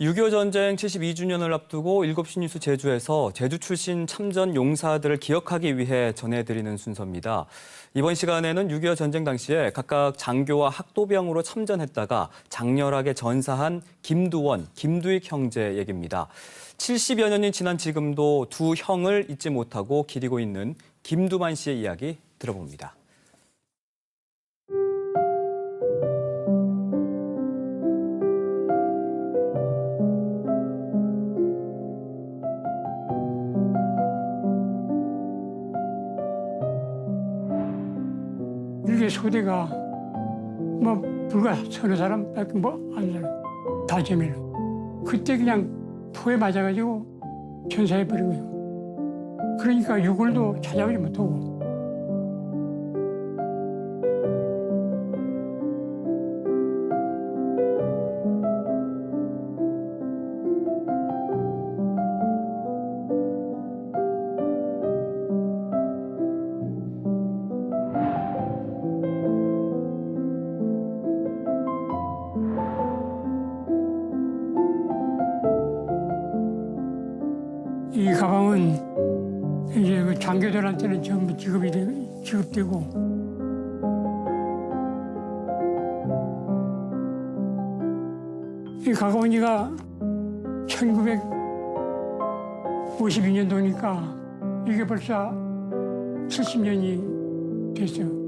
6.25 전쟁 72주년을 앞두고 7시 뉴스 제주에서 제주 출신 참전 용사들을 기억하기 위해 전해드리는 순서입니다. 이번 시간에는 6.25 전쟁 당시에 각각 장교와 학도병으로 참전했다가 장렬하게 전사한 김두원, 김두익 형제 얘기입니다. 70여 년이 지난 지금도 두 형을 잊지 못하고 기리고 있는 김두만 씨의 이야기 들어봅니다. 일개 소대가 뭐 불과 서너 사람 밖에 뭐안 살아. 다 제밀. 그때 그냥 포에 맞아가지고 전사해버린 거예요. 그러니까 유골도 찾아오지 못하고. 이 가방은 이제 그 장교들한테는 전부 지급이 되, 지급되고 이 가가온이가 1952년도니까 이게 벌써 70년이 됐어요.